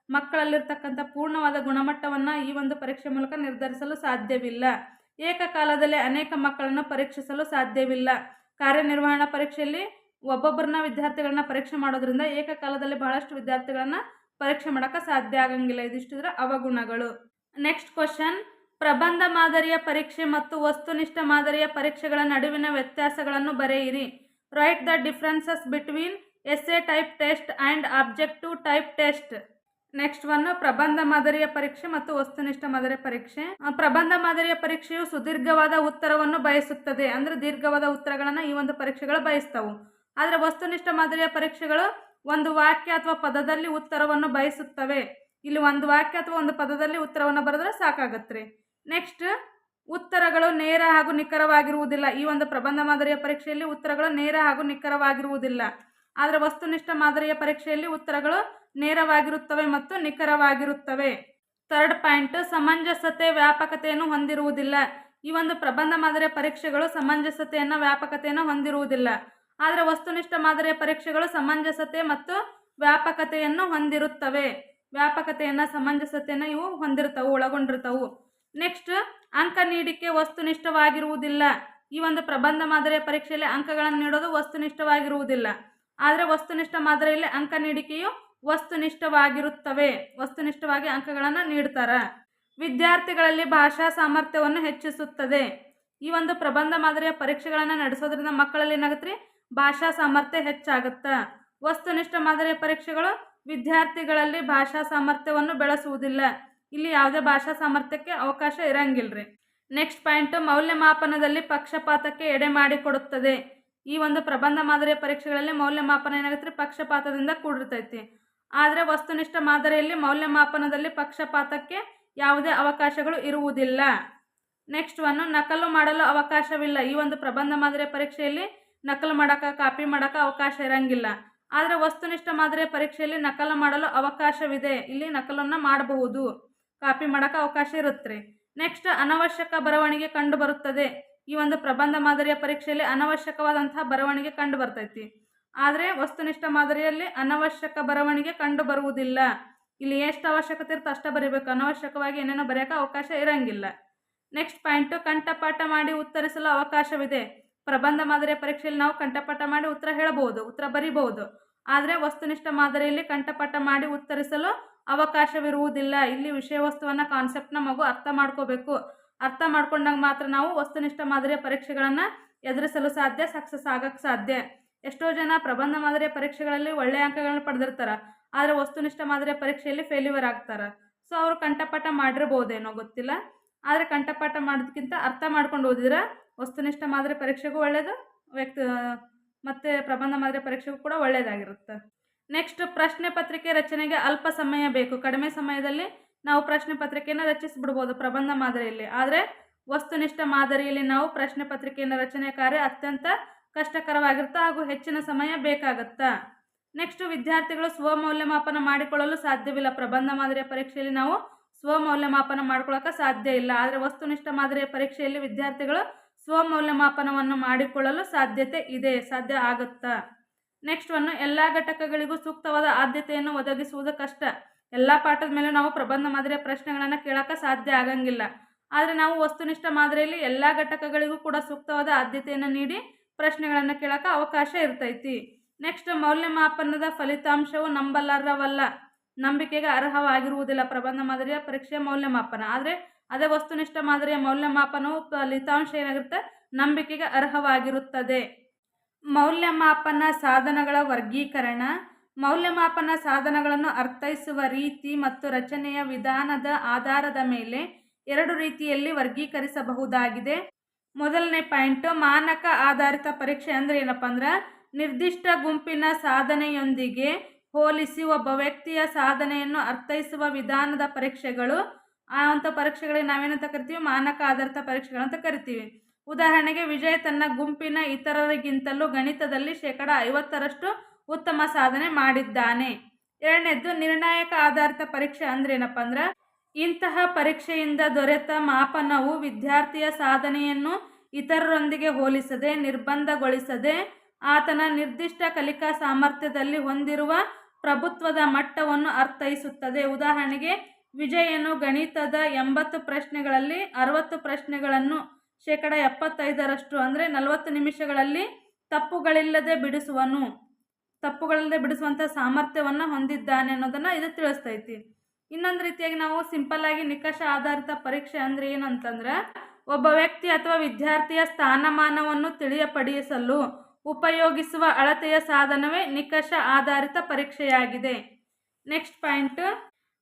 ಮಕ್ಕಳಲ್ಲಿರ್ತಕ್ಕಂಥ ಪೂರ್ಣವಾದ ಗುಣಮಟ್ಟವನ್ನು ಈ ಒಂದು ಪರೀಕ್ಷೆ ಮೂಲಕ ನಿರ್ಧರಿಸಲು ಸಾಧ್ಯವಿಲ್ಲ. ಏಕಕಾಲದಲ್ಲಿ ಅನೇಕ ಮಕ್ಕಳನ್ನು ಪರೀಕ್ಷಿಸಲು ಸಾಧ್ಯವಿಲ್ಲ. ಕಾರ್ಯನಿರ್ವಹಣಾ ಪರೀಕ್ಷೆಯಲ್ಲಿ ಒಬ್ಬೊಬ್ಬರನ್ನ ವಿದ್ಯಾರ್ಥಿಗಳನ್ನ ಪರೀಕ್ಷೆ ಮಾಡೋದ್ರಿಂದ ಏಕಕಾಲದಲ್ಲಿ ಬಹಳಷ್ಟು ವಿದ್ಯಾರ್ಥಿಗಳನ್ನ ಪರೀಕ್ಷೆ ಮಾಡೋಕ್ಕೆ ಸಾಧ್ಯ ಆಗಂಗಿಲ್ಲ. ಇದಿಷ್ಟಿದ್ರೆ ಅವಗುಣಗಳು. ನೆಕ್ಸ್ಟ್ ಕ್ವಶನ್, ಪ್ರಬಂಧ ಮಾದರಿಯ ಪರೀಕ್ಷೆ ಮತ್ತು ವಸ್ತುನಿಷ್ಠ ಮಾದರಿಯ ಪರೀಕ್ಷೆಗಳ ನಡುವಿನ ವ್ಯತ್ಯಾಸಗಳನ್ನು ಬರೆಯಿರಿ. Write the differences between SA type test and objective type test next one ಪ್ರಬಂಧ ಮಾದರಿಯ ಪರೀಕ್ಷೆ ಮತ್ತು ವಸ್ತುನಿಷ್ಠ ಮಾದರಿಯ ಪರೀಕ್ಷೆ. ಪ್ರಬಂಧ ಮಾದರಿಯ ಪರೀಕ್ಷೆಯು ಸುದೀರ್ಘವಾದ ಉತ್ತರವನ್ನು ಬಯಸುತ್ತದೆ. ಅಂದರೆ ದೀರ್ಘವಾದ ಉತ್ತರಗಳನ್ನು ಈ ಒಂದು ಪರೀಕ್ಷೆಗಳು ಬಯಸ್ತವು. ಆದರೆ ವಸ್ತುನಿಷ್ಠ ಮಾದರಿಯ ಪರೀಕ್ಷೆಗಳು ಒಂದು ವಾಕ್ಯ ಅಥವಾ ಪದದಲ್ಲಿ ಉತ್ತರವನ್ನು ಬಯಸುತ್ತವೆ. ಇಲ್ಲಿ ಒಂದು ವಾಕ್ಯ ಅಥವಾ ಒಂದು ಪದದಲ್ಲಿ ಉತ್ತರವನ್ನು ಬರೆದ್ರೆ ಸಾಕಾಗತ್ತೆ ನೆಕ್ಸ್ಟ್ ಉತ್ತರಗಳು ನೇರ ಹಾಗೂ ನಿಖರವಾಗಿರುವುದಿಲ್ಲ. ಈ ಒಂದು ಪ್ರಬಂಧ ಮಾದರಿಯ ಪರೀಕ್ಷೆಯಲ್ಲಿ ಉತ್ತರಗಳು ನೇರ ಹಾಗೂ ನಿಖರವಾಗಿರುವುದಿಲ್ಲ. ಆದರೆ ವಸ್ತುನಿಷ್ಠ ಮಾದರಿಯ ಪರೀಕ್ಷೆಯಲ್ಲಿ ಉತ್ತರಗಳು ನೇರವಾಗಿರುತ್ತವೆ ಮತ್ತು ನಿಖರವಾಗಿರುತ್ತವೆ. ಥರ್ಡ್ ಪಾಯಿಂಟ್, ಸಮಂಜಸತೆ ವ್ಯಾಪಕತೆಯನ್ನು ಹೊಂದಿರುವುದಿಲ್ಲ. ಈ ಒಂದು ಪ್ರಬಂಧ ಮಾದರಿಯ ಪರೀಕ್ಷೆಗಳು ಸಮಂಜಸತೆಯನ್ನು ವ್ಯಾಪಕತೆಯನ್ನು ಹೊಂದಿರುವುದಿಲ್ಲ. ಆದರೆ ವಸ್ತುನಿಷ್ಠ ಮಾದರಿಯ ಪರೀಕ್ಷೆಗಳು ಸಮಂಜಸತೆ ಮತ್ತು ವ್ಯಾಪಕತೆಯನ್ನು ಹೊಂದಿರುತ್ತವೆ. ವ್ಯಾಪಕತೆಯನ್ನು, ಸಮಂಜಸತೆಯನ್ನು ಇವು ಹೊಂದಿರುತ್ತವೆ ಒಳಗೊಂಡಿರ್ತವು ನೆಕ್ಸ್ಟ್, ಅಂಕ ನೀಡಿಕೆ ವಸ್ತುನಿಷ್ಠವಾಗಿರುವುದಿಲ್ಲ. ಈ ಒಂದು ಪ್ರಬಂಧ ಮಾದರಿಯ ಪರೀಕ್ಷೆಯಲ್ಲಿ ಅಂಕಗಳನ್ನು ನೀಡೋದು ವಸ್ತುನಿಷ್ಠವಾಗಿರುವುದಿಲ್ಲ. ಆದರೆ ವಸ್ತುನಿಷ್ಠ ಮಾದರಿಯಲ್ಲಿ ಅಂಕ ನೀಡಿಕೆಯು ವಸ್ತುನಿಷ್ಠವಾಗಿರುತ್ತವೆ. ವಸ್ತುನಿಷ್ಠವಾಗಿ ಅಂಕಗಳನ್ನು ನೀಡ್ತಾರೆ. ವಿದ್ಯಾರ್ಥಿಗಳಲ್ಲಿ ಭಾಷಾ ಸಾಮರ್ಥ್ಯವನ್ನು ಹೆಚ್ಚಿಸುತ್ತದೆ. ಈ ಒಂದು ಪ್ರಬಂಧ ಮಾದರಿಯ ಪರೀಕ್ಷೆಗಳನ್ನು ನಡೆಸೋದ್ರಿಂದ ಮಕ್ಕಳಲ್ಲಿ ಏನಾಗುತ್ತೆ ರೀ ಭಾಷಾ ಸಾಮರ್ಥ್ಯ ಹೆಚ್ಚಾಗುತ್ತೆ. ವಸ್ತುನಿಷ್ಠ ಮಾದರಿಯ ಪರೀಕ್ಷೆಗಳು ವಿದ್ಯಾರ್ಥಿಗಳಲ್ಲಿ ಭಾಷಾ ಸಾಮರ್ಥ್ಯವನ್ನು ಬೆಳೆಸುವುದಿಲ್ಲ. ಇಲ್ಲಿ ಯಾವುದೇ ಭಾಷಾ ಸಾಮರ್ಥ್ಯಕ್ಕೆ ಅವಕಾಶ ಇರಂಗಿಲ್ರಿ. ನೆಕ್ಸ್ಟ್ ಪಾಯಿಂಟ್, ಮೌಲ್ಯಮಾಪನದಲ್ಲಿ ಪಕ್ಷಪಾತಕ್ಕೆ ಎಡೆ ಮಾಡಿಕೊಡುತ್ತದೆ ಈ ಒಂದು ಪ್ರಬಂಧ ಮಾದರಿಯ ಪರೀಕ್ಷೆಗಳಲ್ಲಿ ಮೌಲ್ಯಮಾಪನ ಏನಾಗುತ್ತೆ ಪಕ್ಷಪಾತದಿಂದ ಕೂಡಿರ್ತೈತಿ. ಆದರೆ ವಸ್ತುನಿಷ್ಠ ಮಾದರಿಯಲ್ಲಿ ಮೌಲ್ಯಮಾಪನದಲ್ಲಿ ಪಕ್ಷಪಾತಕ್ಕೆ ಯಾವುದೇ ಅವಕಾಶಗಳು ಇರುವುದಿಲ್ಲ. ನೆಕ್ಸ್ಟ್ ಒಂದು ನಕಲು ಮಾಡಲು ಅವಕಾಶವಿಲ್ಲ. ಈ ಒಂದು ಪ್ರಬಂಧ ಮಾದರಿಯ ಪರೀಕ್ಷೆಯಲ್ಲಿ ನಕಲು ಮಾಡೋಕೆ, ಕಾಪಿ ಮಾಡೋಕೆ ಅವಕಾಶ ಇರಂಗಿಲ್ಲ. ಆದರೆ ವಸ್ತುನಿಷ್ಠ ಮಾದರಿಯ ಪರೀಕ್ಷೆಯಲ್ಲಿ ನಕಲು ಮಾಡಲು ಅವಕಾಶವಿದೆ. ಇಲ್ಲಿ ನಕಲನ್ನು ಮಾಡಬಹುದು. ಕಾಪಿ ಮಾಡೋಕೆ ಅವಕಾಶ ಇರುತ್ತೆ ನೆಕ್ಸ್ಟ್ ಅನವಶ್ಯಕ ಬರವಣಿಗೆ ಕಂಡು ಬರುತ್ತದೆ ಈ ಒಂದು ಪ್ರಬಂಧ ಮಾದರಿಯ ಪರೀಕ್ಷೆಯಲ್ಲಿ ಅನವಶ್ಯಕವಾದಂತಹ ಬರವಣಿಗೆ ಕಂಡು ಬರ್ತೈತಿ ಆದರೆ ವಸ್ತುನಿಷ್ಠ ಮಾದರಿಯಲ್ಲಿ ಅನವಶ್ಯಕ ಬರವಣಿಗೆ ಕಂಡು ಬರುವುದಿಲ್ಲ. ಇಲ್ಲಿ ಎಷ್ಟು ಅವಶ್ಯಕತೆ ಇರುತ್ತೆ ಅಷ್ಟೇ ಬರೀಬೇಕು. ಅನವಶ್ಯಕವಾಗಿ ಏನೇನೋ ಬರೆಯೋಕೆ ಅವಕಾಶ ಇರಂಗಿಲ್ಲ. ನೆಕ್ಸ್ಟ್ ಪಾಯಿಂಟು ಕಂಠಪಾಠ ಮಾಡಿ ಉತ್ತರಿಸಲು ಅವಕಾಶವಿದೆ. ಪ್ರಬಂಧ ಮಾದರಿಯ ಪರೀಕ್ಷೆಯಲ್ಲಿ ನಾವು ಕಂಠಪಾಠ ಮಾಡಿ ಉತ್ತರ ಹೇಳಬಹುದು, ಉತ್ತರ ಬರೀಬಹುದು. ಆದರೆ ವಸ್ತುನಿಷ್ಠ ಮಾದರಿಯಲ್ಲಿ ಕಂಠಪಾಠ ಮಾಡಿ ಉತ್ತರಿಸಲು ಅವಕಾಶವಿರುವುದಿಲ್ಲ. ಇಲ್ಲಿ ವಿಷಯ ವಸ್ತುವನ್ನು ಕಾನ್ಸೆಪ್ಟ್ನ ಮಗು ಅರ್ಥ ಮಾಡ್ಕೋಬೇಕು. ಅರ್ಥ ಮಾಡ್ಕೊಂಡಾಗ ಮಾತ್ರ ನಾವು ವಸ್ತುನಿಷ್ಠ ಮಾದರಿಯ ಪರೀಕ್ಷೆಗಳನ್ನು ಎದುರಿಸಲು ಸಾಧ್ಯ ಸಕ್ಸಸ್ ಆಗಕ್ಕೆ ಸಾಧ್ಯ. ಎಷ್ಟೋ ಜನ ಪ್ರಬಂಧ ಮಾದರಿಯ ಪರೀಕ್ಷೆಗಳಲ್ಲಿ ಒಳ್ಳೆಯ ಅಂಕಗಳನ್ನು ಪಡೆದಿರ್ತಾರೆ, ಆದರೆ ವಸ್ತುನಿಷ್ಠ ಮಾದರಿಯ ಪರೀಕ್ಷೆಯಲ್ಲಿ ಫೇಲ್ಯೂರ್ ಆಗ್ತಾರೆ. ಸೊ ಅವರು ಕಂಠಪಾಠ ಮಾಡಿರ್ಬೋದೇನೋ ಗೊತ್ತಿಲ್ಲ. ಆದರೆ ಕಂಠಪಾಠ ಮಾಡೋದಕ್ಕಿಂತ ಅರ್ಥ ಮಾಡ್ಕೊಂಡು ಓದಿದ್ರೆ ವಸ್ತುನಿಷ್ಠ ಮಾದರಿ ಪರೀಕ್ಷೆಗೂ ಒಳ್ಳೆಯದು ವ್ಯಕ್ತಿ, ಮತ್ತು ಪ್ರಬಂಧ ಮಾದರಿ ಪರೀಕ್ಷೆಗೂ ಕೂಡ ಒಳ್ಳೆಯದಾಗಿರುತ್ತೆ ನೆಕ್ಸ್ಟ್ ಪ್ರಶ್ನೆ ಪತ್ರಿಕೆ ರಚನೆಗೆ ಅಲ್ಪ ಸಮಯ ಬೇಕು. ಕಡಿಮೆ ಸಮಯದಲ್ಲಿ ನಾವು ಪ್ರಶ್ನೆ ಪತ್ರಿಕೆಯನ್ನು ರಚಿಸಿಬಿಡ್ಬೋದು ಪ್ರಬಂಧ ಮಾದರಿಯಲ್ಲಿ. ಆದರೆ ವಸ್ತುನಿಷ್ಠ ಮಾದರಿಯಲ್ಲಿ ನಾವು ಪ್ರಶ್ನೆ ಪತ್ರಿಕೆಯನ್ನು ರಚನೆ ಕಾರ್ಯ ಅತ್ಯಂತ ಕಷ್ಟಕರವಾಗಿರುತ್ತೆ ಹಾಗೂ ಹೆಚ್ಚಿನ ಸಮಯ ಬೇಕಾಗುತ್ತೆ? ನೆಕ್ಸ್ಟ್ ವಿದ್ಯಾರ್ಥಿಗಳು ಸ್ವಮೌಲ್ಯಮಾಪನ ಮಾಡಿಕೊಳ್ಳಲು ಸಾಧ್ಯವಿಲ್ಲ. ಪ್ರಬಂಧ ಮಾದರಿಯ ಪರೀಕ್ಷೆಯಲ್ಲಿ ನಾವು ಸ್ವಮೌಲ್ಯಮಾಪನ ಮಾಡ್ಕೊಳ್ಳೋಕೆ ಸಾಧ್ಯ ಇಲ್ಲ. ಆದರೆ ವಸ್ತುನಿಷ್ಠ ಮಾದರಿಯ ಪರೀಕ್ಷೆಯಲ್ಲಿ ವಿದ್ಯಾರ್ಥಿಗಳು ಸ್ವಮೌಲ್ಯಮಾಪನವನ್ನು ಮಾಡಿಕೊಳ್ಳಲು ಸಾಧ್ಯತೆ ಇದೆ. ಸಾಧ್ಯ ಆಗುತ್ತಾ? ನೆಕ್ಸ್ಟ್ ಒಂದು, ಎಲ್ಲ ಘಟಕಗಳಿಗೂ ಸೂಕ್ತವಾದ ಆದ್ಯತೆಯನ್ನು ಒದಗಿಸುವುದು ಕಷ್ಟ. ಎಲ್ಲ ಪಾಠದ ಮೇಲೆ ನಾವು ಪ್ರಬಂಧ ಮಾದರಿಯ ಪ್ರಶ್ನೆಗಳನ್ನು ಕೇಳೋಕೆ ಸಾಧ್ಯ ಆಗಂಗಿಲ್ಲ. ಆದರೆ ನಾವು ವಸ್ತುನಿಷ್ಠ ಮಾದರಿಯಲ್ಲಿ ಎಲ್ಲ ಘಟಕಗಳಿಗೂ ಕೂಡ ಸೂಕ್ತವಾದ ಆದ್ಯತೆಯನ್ನು ನೀಡಿ ಪ್ರಶ್ನೆಗಳನ್ನು ಕೇಳೋಕೆ ಅವಕಾಶ ಇರ್ತೈತಿ. ನೆಕ್ಸ್ಟ್ ಮೌಲ್ಯಮಾಪನದ ಫಲಿತಾಂಶವು ನಂಬಲಾರ್ಹವಲ್ಲ. ನಂಬಿಕೆಗೆ ಅರ್ಹವಾಗಿರುವುದಿಲ್ಲ. ಪ್ರಬಂಧ ಮಾದರಿಯ ಪರೀಕ್ಷೆ ಮೌಲ್ಯಮಾಪನ. ಆದರೆ ಅದೇ ವಸ್ತುನಿಷ್ಠ ಮಾದರಿಯ ಮೌಲ್ಯಮಾಪನವು ಫಲಿತಾಂಶ ಏನಾಗಿರುತ್ತೆ? ನಂಬಿಕೆಗೆ ಅರ್ಹವಾಗಿರುತ್ತದೆ. ಮೌಲ್ಯಮಾಪನ ಸಾಧನಗಳ ವರ್ಗೀಕರಣ. ಮೌಲ್ಯಮಾಪನ ಸಾಧನಗಳನ್ನು ಅರ್ಥೈಸುವ ರೀತಿ ಮತ್ತು ರಚನೆಯ ವಿಧಾನದ ಆಧಾರದ ಮೇಲೆ ಎರಡು ರೀತಿಯಲ್ಲಿ ವರ್ಗೀಕರಿಸಬಹುದಾಗಿದೆ. ಮೊದಲನೇ ಪಾಯಿಂಟು, ಮಾನಕ ಆಧಾರಿತ ಪರೀಕ್ಷೆ ಅಂದರೆ ಏನಪ್ಪ ಅಂದ್ರೆ ನಿರ್ದಿಷ್ಟ ಗುಂಪಿನ ಸಾಧನೆಯೊಂದಿಗೆ ಹೋಲಿಸಿ ಒಬ್ಬ ವ್ಯಕ್ತಿಯ ಸಾಧನೆಯನ್ನು ಅರ್ಥೈಸುವ ವಿಧಾನದ ಪರೀಕ್ಷೆಗಳು. ಆ ಅಂಥ ಪರೀಕ್ಷೆಗಳಿಗೆ ನಾವೇನಂತ ಕರಿತೀವಿ? ಮಾನಕ ಆಧಾರಿತ ಪರೀಕ್ಷೆಗಳಂತ ಕರಿತೀವಿ. ಉದಾಹರಣೆಗೆ ವಿಜಯ್ ತನ್ನ ಗುಂಪಿನ ಇತರರಿಗಿಂತಲೂ ಗಣಿತದಲ್ಲಿ ಶೇಕಡ ಐವತ್ತರಷ್ಟು ಉತ್ತಮ ಸಾಧನೆ ಮಾಡಿದ್ದಾನೆ. ಎರಡನೇದು ನಿರ್ಣಾಯಕ ಆಧಾರಿತ ಪರೀಕ್ಷೆ ಅಂದ್ರೆ ಏನಪ್ಪ ಅಂದ್ರೆ ಇಂತಹ ಪರೀಕ್ಷೆಯಿಂದ ದೊರೆತ ಮಾಪನವು ವಿದ್ಯಾರ್ಥಿಯ ಸಾಧನೆಯನ್ನು ಇತರರೊಂದಿಗೆ ಹೋಲಿಸದೆ, ನಿರ್ಬಂಧಗೊಳಿಸದೆ, ಆತನ ನಿರ್ದಿಷ್ಟ ಕಲಿಕಾ ಸಾಮರ್ಥ್ಯದಲ್ಲಿ ಹೊಂದಿರುವ ಪ್ರಭುತ್ವದ ಮಟ್ಟವನ್ನು ಅರ್ಥೈಸುತ್ತದೆ. ಉದಾಹರಣೆಗೆ, ವಿಜಯನು ಗಣಿತದ ಎಂಬತ್ತು ಪ್ರಶ್ನೆಗಳಲ್ಲಿ ಅರವತ್ತು ಪ್ರಶ್ನೆಗಳನ್ನು, ಶೇಕಡ ಎಪ್ಪತ್ತೈದರಷ್ಟು ಅಂದರೆ ನಲವತ್ತು ನಿಮಿಷಗಳಲ್ಲಿ ತಪ್ಪುಗಳಿಲ್ಲದೆ ಬಿಡಿಸುವನು, ತಪ್ಪುಗಳಿಲ್ಲದೆ ಬಿಡಿಸುವಂಥ ಸಾಮರ್ಥ್ಯವನ್ನು ಹೊಂದಿದ್ದಾನೆ ಅನ್ನೋದನ್ನು ಇದು ತಿಳಿಸ್ತೈತಿ. ಇನ್ನೊಂದು ರೀತಿಯಾಗಿ ನಾವು ಸಿಂಪಲ್ ಆಗಿ ನಿಕಷ ಆಧಾರಿತ ಪರೀಕ್ಷೆ ಅಂದರೆ ಏನಂತಂದ್ರೆ, ಒಬ್ಬ ವ್ಯಕ್ತಿ ಅಥವಾ ವಿದ್ಯಾರ್ಥಿಯ ಸ್ಥಾನಮಾನವನ್ನು ತಿಳಿಯಪಡಿಸಲು ಉಪಯೋಗಿಸುವ ಅಳತೆಯ ಸಾಧನವೇ ನಿಕಷ ಆಧಾರಿತ ಪರೀಕ್ಷೆಯಾಗಿದೆ. ನೆಕ್ಸ್ಟ್ ಪಾಯಿಂಟ್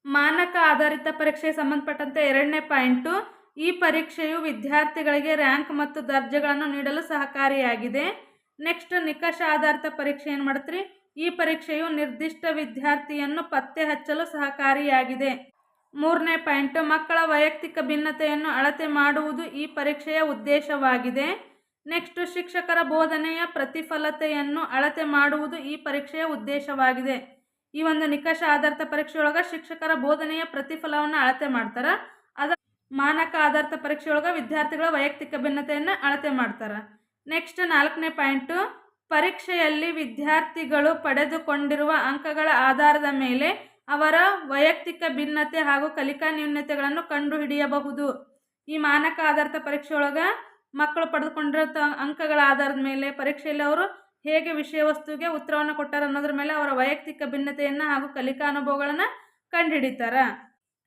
ಮಾನಕ ಆಧಾರಿತ ಪರೀಕ್ಷೆಗೆ ಸಂಬಂಧಪಟ್ಟಂತೆ ಎರಡನೇ ಪಾಯಿಂಟು ಈ ಪರೀಕ್ಷೆಯು ವಿದ್ಯಾರ್ಥಿಗಳಿಗೆ ರ್ಯಾಂಕ್ ಮತ್ತು ದರ್ಜೆಗಳನ್ನು ನೀಡಲು ಸಹಕಾರಿಯಾಗಿದೆ. ನೆಕ್ಸ್ಟ್ ನಿಕಷ ಆಧಾರಿತ ಪರೀಕ್ಷೆ ಏನು ಮಾಡುತ್ತೀರಿ ಈ ಪರೀಕ್ಷೆಯು ನಿರ್ದಿಷ್ಟ ವಿದ್ಯಾರ್ಥಿಯನ್ನು ಪತ್ತೆ ಹಚ್ಚಲು ಸಹಕಾರಿಯಾಗಿದೆ. ಮೂರನೇ ಪಾಯಿಂಟ್, ಮಕ್ಕಳ ವೈಯಕ್ತಿಕ ಭಿನ್ನತೆಯನ್ನು ಅಳತೆ ಮಾಡುವುದು ಈ ಪರೀಕ್ಷೆಯ ಉದ್ದೇಶವಾಗಿದೆ. ನೆಕ್ಸ್ಟ್, ಶಿಕ್ಷಕರ ಬೋಧನೆಯ ಪ್ರತಿಫಲತೆಯನ್ನು ಅಳತೆ ಮಾಡುವುದು ಈ ಪರೀಕ್ಷೆಯ ಉದ್ದೇಶವಾಗಿದೆ. ಈ ಒಂದು ನಿಕಷ ಆಧಾರಿತ ಪರೀಕ್ಷೆಯೊಳಗೆ ಶಿಕ್ಷಕರ ಬೋಧನೆಯ ಪ್ರತಿಫಲವನ್ನು ಅಳತೆ ಮಾಡ್ತಾರೆ. ಅದ ಮಾನಕ ಆಧಾರಿತ ಪರೀಕ್ಷೆಯೊಳಗೆ ವಿದ್ಯಾರ್ಥಿಗಳ ವೈಯಕ್ತಿಕ ಭಿನ್ನತೆಯನ್ನು ಅಳತೆ ಮಾಡ್ತಾರೆ. ನೆಕ್ಸ್ಟ್, ನಾಲ್ಕನೇ ಪಾಯಿಂಟು ಪರೀಕ್ಷೆಯಲ್ಲಿ ವಿದ್ಯಾರ್ಥಿಗಳು ಪಡೆದುಕೊಂಡಿರುವ ಅಂಕಗಳ ಆಧಾರದ ಮೇಲೆ ಅವರ ವೈಯಕ್ತಿಕ ಭಿನ್ನತೆ ಹಾಗೂ ಕಲಿಕಾ ನ್ಯೂನ್ಯತೆಗಳನ್ನು ಕಂಡುಹಿಡಿಯಬಹುದು. ಈ ಮಾನಕ ಆಧಾರಿತ ಪರೀಕ್ಷೆಯೊಳಗೆ ಮಕ್ಕಳು ಪಡೆದುಕೊಂಡಿರೋ ತ ಅಂಕಗಳ ಆಧಾರದ ಮೇಲೆ ಪರೀಕ್ಷೆಯಲ್ಲಿ ಅವರು ಹೇಗೆ ವಿಷಯ ವಸ್ತುವಿಗೆ ಉತ್ತರವನ್ನು ಕೊಟ್ಟಾರ ಅನ್ನೋದ್ರ ಮೇಲೆ ಅವರ ವೈಯಕ್ತಿಕ ಭಿನ್ನತೆಯನ್ನು ಹಾಗೂ ಕಲಿಕಾ ಅನುಭವಗಳನ್ನು ಕಂಡುಹಿಡಿತಾರ.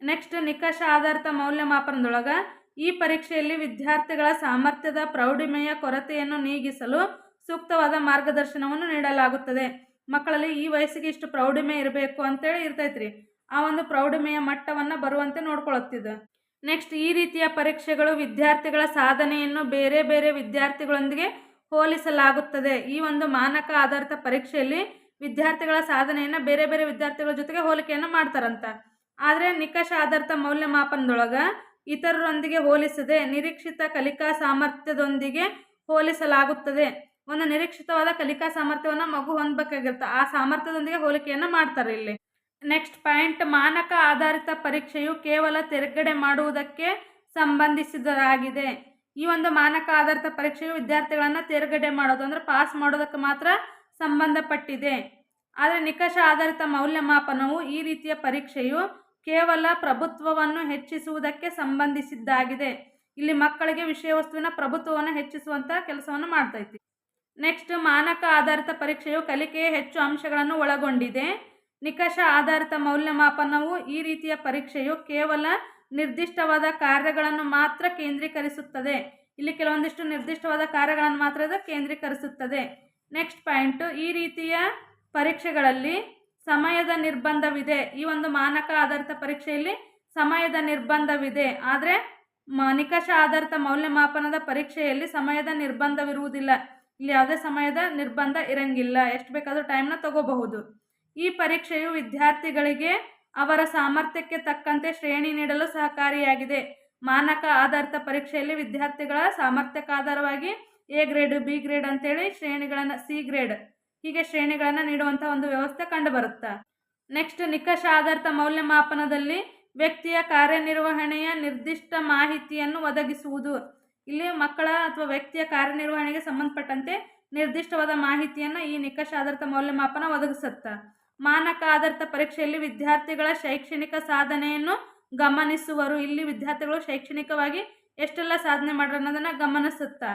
ನೆಕ್ಸ್ಟ್ ನಿಕಷ ಆಧಾರಿತ ಮೌಲ್ಯಮಾಪನದೊಳಗೆ ಈ ಪರೀಕ್ಷೆಯಲ್ಲಿ ವಿದ್ಯಾರ್ಥಿಗಳ ಸಾಮರ್ಥ್ಯದ ಪ್ರೌಢಿಮೆಯ ಕೊರತೆಯನ್ನು ನೀಗಿಸಲು ಸೂಕ್ತವಾದ ಮಾರ್ಗದರ್ಶನವನ್ನು ನೀಡಲಾಗುತ್ತದೆ. ಮಕ್ಕಳಲ್ಲಿ ಈ ವಯಸ್ಸಿಗೆ ಇಷ್ಟು ಪ್ರೌಢಿಮೆ ಇರಬೇಕು ಅಂತೇಳಿ ಇರ್ತೈತ್ರಿ. ಆ ಒಂದು ಪ್ರೌಢಿಮೆಯ ಮಟ್ಟವನ್ನು ಬರುವಂತೆ ನೋಡ್ಕೊಳ್ಳುತ್ತಿದ್ದ ನೆಕ್ಸ್ಟ್ ಈ ರೀತಿಯ ಪರೀಕ್ಷೆಗಳು ವಿದ್ಯಾರ್ಥಿಗಳ ಸಾಧನೆಯನ್ನು ಬೇರೆ ಬೇರೆ ವಿದ್ಯಾರ್ಥಿಗಳೊಂದಿಗೆ ಹೋಲಿಸಲಾಗುತ್ತದೆ. ಈ ಒಂದು ಮಾನಕ ಆಧಾರಿತ ಪರೀಕ್ಷೆಯಲ್ಲಿ ವಿದ್ಯಾರ್ಥಿಗಳ ಸಾಧನೆಯನ್ನು ಬೇರೆ ಬೇರೆ ವಿದ್ಯಾರ್ಥಿಗಳ ಜೊತೆಗೆ ಹೋಲಿಕೆಯನ್ನು ಮಾಡ್ತಾರಂತ. ಆದರೆ ನಿಕಷ ಆಧಾರಿತ ಮೌಲ್ಯಮಾಪನದೊಳಗೆ ಇತರರೊಂದಿಗೆ ಹೋಲಿಸದೆ ನಿರೀಕ್ಷಿತ ಕಲಿಕಾ ಸಾಮರ್ಥ್ಯದೊಂದಿಗೆ ಹೋಲಿಸಲಾಗುತ್ತದೆ. ಒಂದು ನಿರೀಕ್ಷಿತವಾದ ಕಲಿಕಾ ಸಾಮರ್ಥ್ಯವನ್ನು ಮಗು ಹೊಂದಬೇಕಾಗಿರುತ್ತೆ. ಆ ಸಾಮರ್ಥ್ಯದೊಂದಿಗೆ ಹೋಲಿಕೆಯನ್ನು ಮಾಡ್ತಾರೆ ಇಲ್ಲಿ. ನೆಕ್ಸ್ಟ್ ಪಾಯಿಂಟ್ ಮಾನಕ ಆಧಾರಿತ ಪರೀಕ್ಷೆಯು ಕೇವಲ ತೆರಗಡೆ ಮಾಡುವುದಕ್ಕೆ ಸಂಬಂಧಿಸಿದರಾಗಿದೆ. ಈ ಒಂದು ಮಾನಕ ಆಧಾರಿತ ಪರೀಕ್ಷೆಯು ವಿದ್ಯಾರ್ಥಿಗಳನ್ನು ತೇರ್ಗಡೆ ಮಾಡೋದು ಅಂದರೆ ಪಾಸ್ ಮಾಡೋದಕ್ಕೆ ಮಾತ್ರ ಸಂಬಂಧಪಟ್ಟಿದೆ. ಆದರೆ ನಿಕಷ ಆಧಾರಿತ ಮೌಲ್ಯಮಾಪನವು ಈ ರೀತಿಯ ಪರೀಕ್ಷೆಯು ಕೇವಲ ಪ್ರಭುತ್ವವನ್ನು ಹೆಚ್ಚಿಸುವುದಕ್ಕೆ ಸಂಬಂಧಿಸಿದ್ದಾಗಿದೆ. ಇಲ್ಲಿ ಮಕ್ಕಳಿಗೆ ವಿಷಯ ವಸ್ತುವಿನ ಪ್ರಭುತ್ವವನ್ನು ಹೆಚ್ಚಿಸುವಂಥ ಕೆಲಸವನ್ನು ಮಾಡ್ತೈತಿ ನೆಕ್ಸ್ಟ್ ಮಾನಕ ಆಧಾರಿತ ಪರೀಕ್ಷೆಯು ಕಲಿಕೆಯ ಹೆಚ್ಚು ಅಂಶಗಳನ್ನು ಒಳಗೊಂಡಿದೆ. ನಿಕಷ ಆಧಾರಿತ ಮೌಲ್ಯಮಾಪನವು ಈ ರೀತಿಯ ಪರೀಕ್ಷೆಯು ಕೇವಲ ನಿರ್ದಿಷ್ಟವಾದ ಕಾರ್ಯಗಳನ್ನು ಮಾತ್ರ ಕೇಂದ್ರೀಕರಿಸುತ್ತದೆ. ಇಲ್ಲಿ ಕೆಲವೊಂದಿಷ್ಟು ನಿರ್ದಿಷ್ಟವಾದ ಕಾರ್ಯಗಳನ್ನು ಮಾತ್ರ ಅದು ಕೇಂದ್ರೀಕರಿಸುತ್ತದೆ. ನೆಕ್ಸ್ಟ್ ಪಾಯಿಂಟು ಈ ರೀತಿಯ ಪರೀಕ್ಷೆಗಳಲ್ಲಿ ಸಮಯದ ನಿರ್ಬಂಧವಿದೆ. ಈ ಒಂದು ಮಾನಕ ಆಧಾರಿತ ಪರೀಕ್ಷೆಯಲ್ಲಿ ಸಮಯದ ನಿರ್ಬಂಧವಿದೆ. ಆದರೆ ನಿಕಷ ಆಧಾರಿತ ಮೌಲ್ಯಮಾಪನದ ಪರೀಕ್ಷೆಯಲ್ಲಿ ಸಮಯದ ನಿರ್ಬಂಧವಿರುವುದಿಲ್ಲ. ಇಲ್ಲಿ ಯಾವುದೇ ಸಮಯದ ನಿರ್ಬಂಧ ಇರಂಗಿಲ್ಲ. ಎಷ್ಟು ಬೇಕಾದರೂ ಟೈಮ್ನ ತಗೋಬಹುದು. ಈ ಪರೀಕ್ಷೆಯು ವಿದ್ಯಾರ್ಥಿಗಳಿಗೆ ಅವರ ಸಾಮರ್ಥ್ಯಕ್ಕೆ ತಕ್ಕಂತೆ ಶ್ರೇಣಿ ನೀಡಲು ಸಹಕಾರಿಯಾಗಿದೆ. ಮಾನಕ ಆಧಾರಿತ ಪರೀಕ್ಷೆಯಲ್ಲಿ ವಿದ್ಯಾರ್ಥಿಗಳ ಸಾಮರ್ಥ್ಯಕ್ಕಾಧಾರವಾಗಿ ಎ ಗ್ರೇಡ್ ಬಿ ಗ್ರೇಡ್ ಅಂತೇಳಿ ಶ್ರೇಣಿಗಳನ್ನು ಸಿ ಗ್ರೇಡ್ ಹೀಗೆ ಶ್ರೇಣಿಗಳನ್ನು ನೀಡುವಂಥ ಒಂದು ವ್ಯವಸ್ಥೆ ಕಂಡುಬರುತ್ತೆ? ನೆಕ್ಸ್ಟ್ ನಿಕಷ ಆಧಾರಿತ ಮೌಲ್ಯಮಾಪನದಲ್ಲಿ ವ್ಯಕ್ತಿಯ ಕಾರ್ಯನಿರ್ವಹಣೆಯ ನಿರ್ದಿಷ್ಟ ಮಾಹಿತಿಯನ್ನು ಒದಗಿಸುವುದು. ಇಲ್ಲಿ ಮಕ್ಕಳ ಅಥವಾ ವ್ಯಕ್ತಿಯ ಕಾರ್ಯನಿರ್ವಹಣೆಗೆ ಸಂಬಂಧಪಟ್ಟಂತೆ ನಿರ್ದಿಷ್ಟವಾದ ಮಾಹಿತಿಯನ್ನು ಈ ನಿಕಷ ಆಧಾರಿತ ಮೌಲ್ಯಮಾಪನ ಒದಗಿಸುತ್ತೆ. ಮಾನಕ ಆಧಾರಿತ ಪರೀಕ್ಷೆಯಲ್ಲಿ ವಿದ್ಯಾರ್ಥಿಗಳ ಶೈಕ್ಷಣಿಕ ಸಾಧನೆಯನ್ನು ಗಮನಿಸುವರು. ಇಲ್ಲಿ ವಿದ್ಯಾರ್ಥಿಗಳು ಶೈಕ್ಷಣಿಕವಾಗಿ ಎಷ್ಟೆಲ್ಲ ಸಾಧನೆ ಮಾಡ್ರು ಅನ್ನೋದನ್ನು ಗಮನಿಸುತ್ತಾ.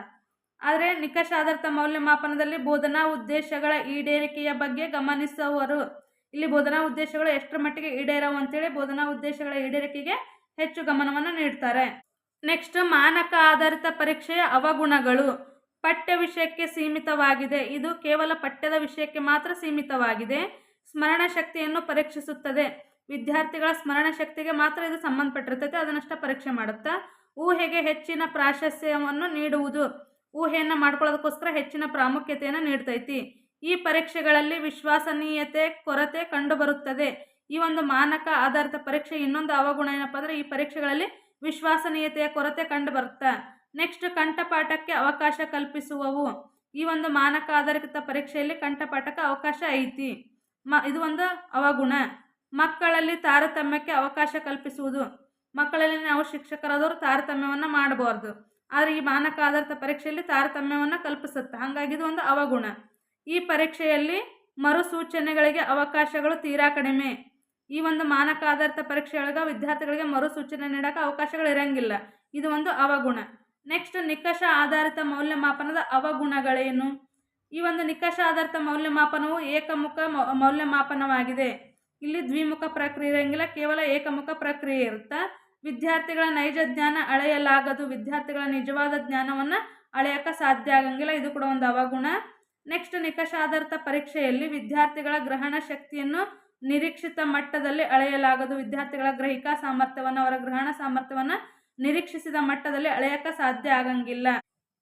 ಆದರೆ ನಿಕಷ ಆಧಾರಿತ ಮೌಲ್ಯಮಾಪನದಲ್ಲಿ ಬೋಧನಾ ಉದ್ದೇಶಗಳ ಈಡೇರಿಕೆಯ ಬಗ್ಗೆ ಗಮನಿಸುವರು. ಇಲ್ಲಿ ಬೋಧನಾ ಉದ್ದೇಶಗಳು ಎಷ್ಟರ ಮಟ್ಟಿಗೆ ಈಡೇರವು ಅಂತೇಳಿ ಬೋಧನಾ ಉದ್ದೇಶಗಳ ಈಡೇರಿಕೆಗೆ ಹೆಚ್ಚು ಗಮನವನ್ನು ನೀಡ್ತಾರೆ. ನೆಕ್ಸ್ಟ್ ಮಾನಕ ಆಧಾರಿತ ಪರೀಕ್ಷೆಯ ಅವಗುಣಗಳು. ಪಠ್ಯ ವಿಷಯಕ್ಕೆ ಸೀಮಿತವಾಗಿದೆ. ಇದು ಕೇವಲ ಪಠ್ಯದ ವಿಷಯಕ್ಕೆ ಮಾತ್ರ ಸೀಮಿತವಾಗಿದೆ. ಸ್ಮರಣ ಶಕ್ತಿಯನ್ನು ಪರೀಕ್ಷಿಸುತ್ತದೆ. ವಿದ್ಯಾರ್ಥಿಗಳ ಸ್ಮರಣ ಶಕ್ತಿಗೆ ಮಾತ್ರ ಇದು ಸಂಬಂಧಪಟ್ಟಿರ್ತೈತೆ. ಅದನ್ನಷ್ಟ ಪರೀಕ್ಷೆ ಮಾಡುತ್ತಾ? ಊಹೆಗೆ ಹೆಚ್ಚಿನ ಪ್ರಾಶಸ್ತ್ಯವನ್ನು ನೀಡುವುದು. ಊಹೆಯನ್ನು ಮಾಡ್ಕೊಳ್ಳೋದಕ್ಕೋಸ್ಕರ ಹೆಚ್ಚಿನ ಪ್ರಾಮುಖ್ಯತೆಯನ್ನು ನೀಡ್ತೈತಿ. ಈ ಪರೀಕ್ಷೆಗಳಲ್ಲಿ ವಿಶ್ವಾಸನೀಯತೆ, ಕೊರತೆ ಕಂಡುಬರುತ್ತದೆ. ಈ ಒಂದು ಮಾನಕ ಆಧಾರಿತ ಪರೀಕ್ಷೆ ಇನ್ನೊಂದು ಅವಗುಣ ಏನಪ್ಪ ಅಂದರೆ ಈ ಪರೀಕ್ಷೆಗಳಲ್ಲಿ ವಿಶ್ವಸನೀಯತೆಯ ಕೊರತೆ ಕಂಡುಬರುತ್ತೆ ನೆಕ್ಸ್ಟ್ ಕಂಠಪಾಠಕ್ಕೆ ಅವಕಾಶ ಕಲ್ಪಿಸುವವು. ಈ ಒಂದು ಮಾನಕ ಆಧಾರಿತ ಪರೀಕ್ಷೆಯಲ್ಲಿ ಕಂಠಪಾಠಕ್ಕೆ ಅವಕಾಶ ಐತಿ. ಮ, ಇದು ಒಂದು ಅವಗುಣ. ಮಕ್ಕಳಲ್ಲಿ ತಾರತಮ್ಯಕ್ಕೆ ಅವಕಾಶ ಕಲ್ಪಿಸುವುದು. ಮಕ್ಕಳಲ್ಲಿ ನಾವು ಶಿಕ್ಷಕರಾದವರು ತಾರತಮ್ಯವನ್ನು ಮಾಡಬಾರ್ದು. ಆದರೆ ಈ ಮಾನಕ ಆಧಾರಿತ ಪರೀಕ್ಷೆಯಲ್ಲಿ ತಾರತಮ್ಯವನ್ನು ಕಲ್ಪಿಸುತ್ತೆ? ಹಾಗಾಗಿ ಇದು ಒಂದು ಅವಗುಣ. ಈ ಪರೀಕ್ಷೆಯಲ್ಲಿ ಮರುಸೂಚನೆಗಳಿಗೆ ಅವಕಾಶಗಳು ತೀರಾ ಕಡಿಮೆ. ಈ ಒಂದು ಮಾನಕ ಆಧಾರಿತ ಪರೀಕ್ಷೆಯೊಳಗೆ ವಿದ್ಯಾರ್ಥಿಗಳಿಗೆ ಮರುಸೂಚನೆ ನೀಡೋಕೆ ಅವಕಾಶಗಳು ಇರಂಗಿಲ್ಲ. ಇದು ಒಂದು ಅವಗುಣ. ನೆಕ್ಸ್ಟ್ ನಿಕಷ ಆಧಾರಿತ ಮೌಲ್ಯಮಾಪನದ ಅವಗುಣಗಳೇನು? ಈ ಒಂದು ನಿಕಷ ಆಧಾರಿತ ಮೌಲ್ಯಮಾಪನವು ಏಕಮುಖ ಮೌಲ್ಯಮಾಪನವಾಗಿದೆ. ಇಲ್ಲಿ ದ್ವಿಮುಖ ಪ್ರಕ್ರಿಯೆ ಇರಂಗಿಲ್ಲ, ಕೇವಲ ಏಕಮುಖ ಪ್ರಕ್ರಿಯೆ ಇರುತ್ತೆ. ವಿದ್ಯಾರ್ಥಿಗಳ ನೈಜ ಜ್ಞಾನ ಅಳೆಯಲಾಗದು. ವಿದ್ಯಾರ್ಥಿಗಳ ನಿಜವಾದ ಜ್ಞಾನವನ್ನು ಅಳೆಯೋಕೆ ಸಾಧ್ಯ ಆಗಂಗಿಲ್ಲ. ಇದು ಕೂಡ ಒಂದು ಅವಗುಣ. ನೆಕ್ಸ್ಟ್ ನಿಕಷ ಆಧಾರಿತ ಪರೀಕ್ಷೆಯಲ್ಲಿ ವಿದ್ಯಾರ್ಥಿಗಳ ಗ್ರಹಣ ಶಕ್ತಿಯನ್ನು ನಿರೀಕ್ಷಿತ ಮಟ್ಟದಲ್ಲಿ ಅಳೆಯಲಾಗದು. ವಿದ್ಯಾರ್ಥಿಗಳ ಗ್ರಹಿಕಾ ಸಾಮರ್ಥ್ಯವನ್ನು, ಅವರ ಗ್ರಹಣ ಸಾಮರ್ಥ್ಯವನ್ನು ನಿರೀಕ್ಷಿಸಿದ ಮಟ್ಟದಲ್ಲಿ ಅಳೆಯಕ ಸಾಧ್ಯ ಆಗಂಗಿಲ್ಲ.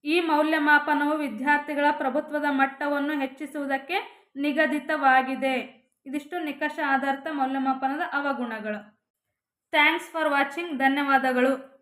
ಈ ಮೌಲ್ಯಮಾಪನವು ವಿದ್ಯಾರ್ಥಿಗಳ ಪ್ರಭುತ್ವದ ಮಟ್ಟವನ್ನು ಹೆಚ್ಚಿಸುವುದಕ್ಕೆ ನಿಗದಿತವಾಗಿದೆ. ಇದಿಷ್ಟು ನಿಕಷ ಆಧಾರಿತ ಮೌಲ್ಯಮಾಪನದ ಅವಗುಣಗಳು. Thanks for watching. ಧನ್ಯವಾದಗಳು.